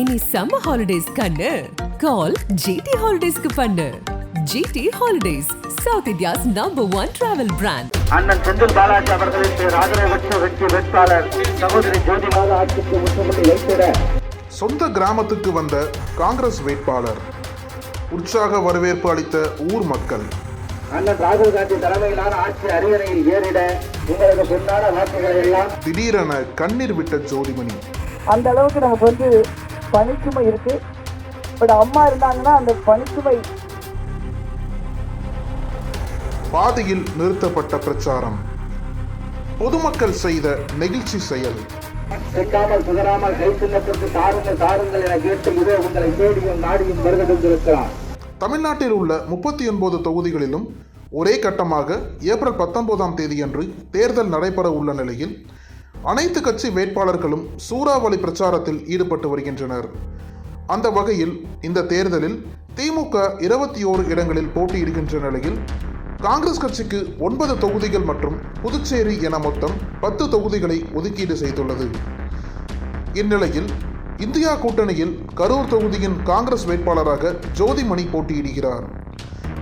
இனி summer holidays கண்ணு. கால் GT ஹாலிடேஸ்க்கு பண்ணு. GT holidays south India's number one travel brand அண்ணன் செந்தில் பாலாஜி அவர்களின் பேர் ஆதரவற்ற வெற்றி வேட்பாளர் சகோதரி ஜோதி மாதா ஆட்சிக்கு முற்றுமுடி வைத்திட சொந்த கிராமத்துக்கு வந்த காங்கிரஸ் வேட்பாளர் உற்சாக வரவேற்பு அளித்த ஊர் மக்கள். அண்ணன் ராகுல் காந்தி தலைமையிலான ஆட்சி அரியணையில் ஏறிட உங்களது பொன்னான வாக்குகள் எல்லாம். திடீரென கண்ணீர் விட்ட ஜோதிமணி. அந்த அளவுக்கு நமக்கு வந்து பணிச்சுமை இருக்கு. பட் அம்மா இருந்தாங்கன்னா அந்த பணிச்சுமை பாதியில் நிறுத்தப்பட்ட பிரச்சாரம். பொதுமக்கள் செய்த நெகிழ்ச்சி செயல். சிக்காமல் சிதறாமல் கை சின்னத்திற்கு தாருங்கள் தாருங்கள் என கேட்டு இதோ உங்களை தேடியும் நாடியும் வருகிறந்திருக்கிறார் தமிழ்நாட்டில் உள்ள முப்பத்தி ஒன்பது தொகுதிகளிலும் ஒரே கட்டமாக ஏப்ரல் பத்தொன்பதாம் தேதியன்று தேர்தல் நடைபெற உள்ள நிலையில் அனைத்து கட்சி வேட்பாளர்களும் சூறாவளி பிரச்சாரத்தில் ஈடுபட்டு வருகின்றனர். அந்த வகையில் இந்த தேர்தலில் திமுக இருபத்தி ஓரு இடங்களில் போட்டியிடுகின்ற நிலையில் காங்கிரஸ் கட்சிக்கு ஒன்பது தொகுதிகள் மற்றும் புதுச்சேரி என மொத்தம் பத்து தொகுதிகளை ஒதுக்கீடு செய்துள்ளது. இந்நிலையில் இந்தியா கூட்டணியில் கரூர் தொகுதியின் காங்கிரஸ் வேட்பாளராக ஜோதிமணி போட்டியிடுகிறார்.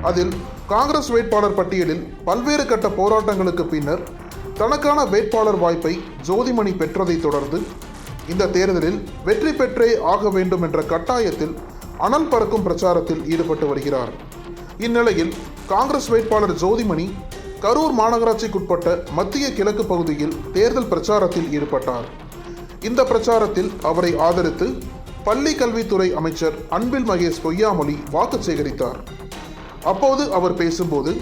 அதில் காங்கிரஸ் வேட்பாளர் பட்டியலில் பல்வேறு கட்ட போராட்டங்களுக்கு பின்னர் தனக்கான வேட்பாளர் வாய்ப்பை ஜோதிமணி பெற்றதைத் தொடர்ந்து இந்த தேர்தலில் வெற்றி பெற்றே ஆக வேண்டும் என்ற கட்டாயத்தில் அனல் பறக்கும் பிரச்சாரத்தில் ஈடுபட்டு வருகிறார். இந்நிலையில் காங்கிரஸ் வேட்பாளர் ஜோதிமணி கரூர் மாநகராட்சிக்குட்பட்ட மத்திய கிழக்கு பகுதியில் தேர்தல் பிரச்சாரத்தில் ஈடுபட்டார். இந்த பிரச்சாரத்தில் அவரை ஆதரித்து பள்ளி கல்வித்துறை அமைச்சர் அன்பில் மகேஷ் பொய்யாமொழி வாக்கு சேகரித்தார். அப்போது அவர் பேசும்போது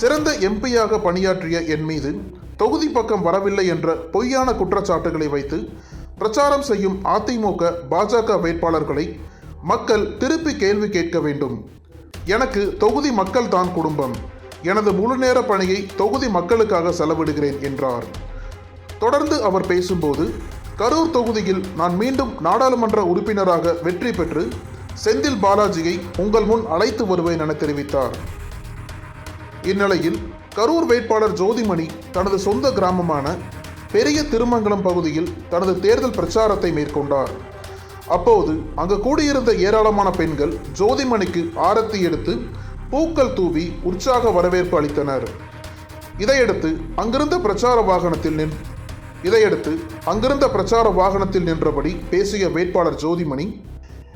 சிறந்த எம்பியாக பணியாற்றிய என் மீது தொகுதி பக்கம் வரவில்லை என்ற பொய்யான குற்றச்சாட்டுகளை வைத்து பிரச்சாரம் செய்யும் அதிமுக பாஜக வேட்பாளர்களை மக்கள் திருப்பி கேள்வி கேட்க வேண்டும். எனக்கு தொகுதி மக்கள் தான் குடும்பம். எனது முழுநேர பணியை தொகுதி மக்களுக்காக செலவிடுகிறேன் என்றார். தொடர்ந்து அவர் பேசும்போது கரூர் தொகுதியில் நான் மீண்டும் நாடாளுமன்ற உறுப்பினராக வெற்றி பெற்று செந்தில் பாலாஜியை உங்கள் முன் அழைத்து வருவேன் என தெரிவித்தார். இந்நிலையில் கரூர் வேட்பாளர் ஜோதிமணி தனது சொந்த கிராமமான பெரிய திருமங்கலம் பகுதியில் தனது தேர்தல் பிரச்சாரத்தை மேற்கொண்டார். அப்போது அங்கு கூடியிருந்த ஏராளமான பெண்கள் ஜோதிமணிக்கு ஆரத்தி எடுத்து பூக்கள் தூவி உற்சாக வரவேற்பு அளித்தனர். இதையடுத்து அங்கிருந்த பிரச்சார வாகனத்தில் நின் இதையடுத்து அங்கிருந்த பிரச்சார வாகனத்தில் நின்றபடி பேசிய வேட்பாளர் ஜோதிமணி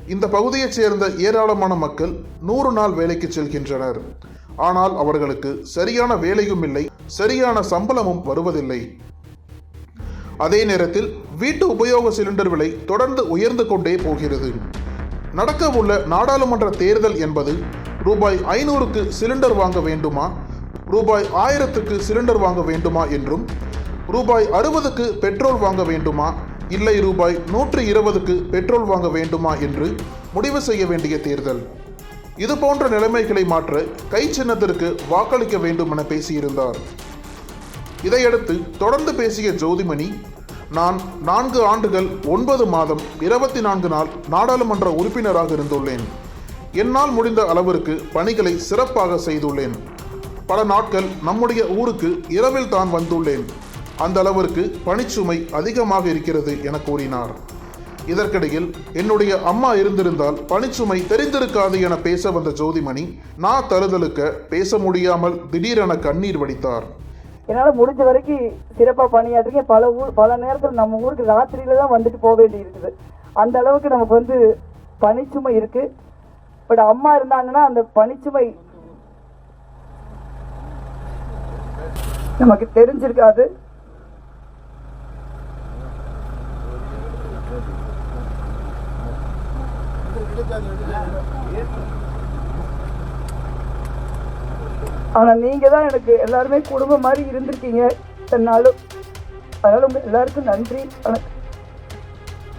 இந்த பகுதியைச் சேர்ந்த ஏராளமான மக்கள் நூறு நாள் வேலைக்கு செல்கின்றனர். ஆனால் அவர்களுக்கு சரியான வேலையும் இல்லை சரியான சம்பளமும் வருவதில்லை. அதே நேரத்தில் வீட்டு உபயோக சிலிண்டர் விலை தொடர்ந்து உயர்ந்து கொண்டே போகிறது. நடக்கவுள்ள நாடாளுமன்ற தேர்தல் என்பது ரூபாய் ஐநூறுக்கு சிலிண்டர் வாங்க வேண்டுமா ரூபாய் ஆயிரத்துக்கு சிலிண்டர் வாங்க வேண்டுமா என்றும் ரூபாய் அறுபதுக்கு பெட்ரோல் வாங்க வேண்டுமா இல்லை ரூபாய் நூற்று இருபதுக்கு பெட்ரோல் வாங்க வேண்டுமா என்று முடிவு செய்ய வேண்டிய தேர்தல். இது போன்ற நிலைமைகளை மாற்ற கை சின்னத்திற்கு வாக்களிக்க வேண்டும் என பேசியிருந்தார். இதையடுத்து தொடர்ந்து பேசிய ஜோதிமணி நான் நான்கு ஆண்டுகள் ஒன்பது மாதம் இருபத்தி நான்கு நாள் நாடாளுமன்ற உறுப்பினராக இருந்துள்ளேன். என்னால் முடிந்த அளவிற்கு பணிகளை சிறப்பாக செய்துள்ளேன். பல நாட்கள் நம்முடைய ஊருக்கு இரவில் தான் வந்துள்ளேன். அந்த அளவிற்கு பணிச்சுமை அதிகமாக இருக்கிறது என கூறினார். இதற்கிடையில் என்னுடைய அம்மா இருந்திருந்தால் பணிச்சுமை தெரிந்திருக்காது என பேச வந்த ஜோதிமணி நான் தருதலுக்க பேச முடியாமல் திடீரென கண்ணீர் வடித்தார். என்னால் முடிஞ்ச வரைக்கும் சிறப்பாக பணியாற்றிருக்கேன். பல ஊர் பல நேரத்தில் நம்ம ஊருக்கு ராத்திரியில தான் வந்துட்டு போக வேண்டி இருக்குது அந்த அளவுக்கு நமக்கு வந்து பனிச்சுமை இருக்கு. பட் அம்மா இருந்தாங்கன்னா அந்த பனிச்சுமை நமக்கு தெரிஞ்சிருக்காது. ஆனால் நீங்கள் தான் எனக்கு எல்லாருமே குடும்பம் மாதிரி இருந்திருக்கீங்க. என்னாலும் அதனால உங்கள் எல்லாருக்கும் நன்றி. வணக்கம்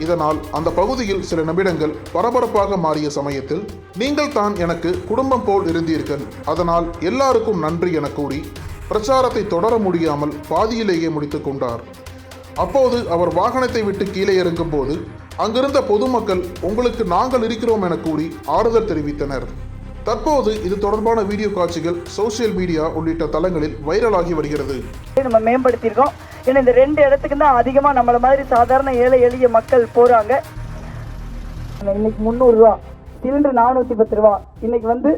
இதனால் அந்த பகுதியில் சில நிமிடங்கள் பரபரப்பாக மாறிய சமயத்தில் நீங்கள் தான் எனக்கு குடும்பம் போல் இருந்தீர்கள். அதனால் எல்லாருக்கும் நன்றி என கூறி பிரச்சாரத்தை தொடர முடியாமல் பாதியிலேயே முடித்து கொண்டார். அப்போது அவர் வாகனத்தை விட்டு கீழே இறங்கும் போது அங்கிருந்த பொதுமக்கள் உங்களுக்கு நாங்கள் இருக்கிறோம் என கூறி ஆறுதல் தெரிவித்தனர். தற்போது இது தொடர்பான வீடியோ காட்சிகள் சோசியல் மீடியா உள்ளிட்ட தளங்களில் வைரலாகி வருகிறது. நம்ம மேம்படுத்தியிருக்கோம். ஏன்னா இந்த ரெண்டு இடத்துக்கு தான் அதிகமாக நம்மள மாதிரி சாதாரண ஏழை எளிய மக்கள் போகிறாங்க இன்னைக்கு முந்நூறுரூவா சிலிண்டர் நானூற்றி பத்து ரூபா. இன்னைக்கு வந்து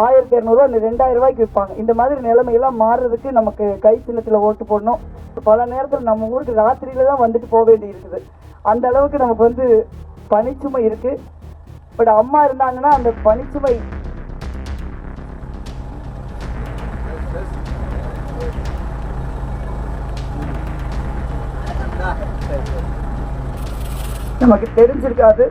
ஆயிரத்தி இரநூறுவா இல்லை ரெண்டாயிரம் ரூபாய்க்கு விற்பாங்க. இந்த மாதிரி நிலைமையெல்லாம் மாறுறதுக்கு நமக்கு கை சின்னத்தில் ஓட்டு போடணும். பல நேரத்தில் நம்ம ஊருக்கு ராத்திரியில தான் வந்துட்டு போக வேண்டி இருக்குது அந்த அளவுக்கு நமக்கு வந்து பனிச்சுமை இருக்கு. பட் அம்மா இருந்தாங்கன்னா அந்த பனிச்சுமை நமக்கு தெரிஞ்சிருக்காது.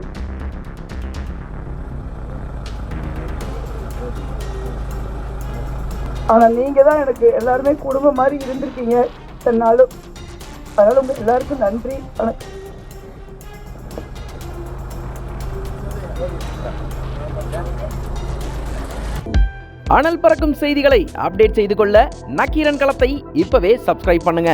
ஆனால் நீங்கள் தான் எனக்கு எல்லாருமே குடும்பம் மாதிரி இருந்திருக்கீங்க. என்னாலும் அதனால் உங்கள் எல்லாருக்கும் நன்றி. வணக்கம் அனல் பறக்கும் செய்திகளை அப்டேட் செய்து கொள்ள நக்கீரன் களத்தை இப்பவே சப்ஸ்கிரைப் பண்ணுங்க.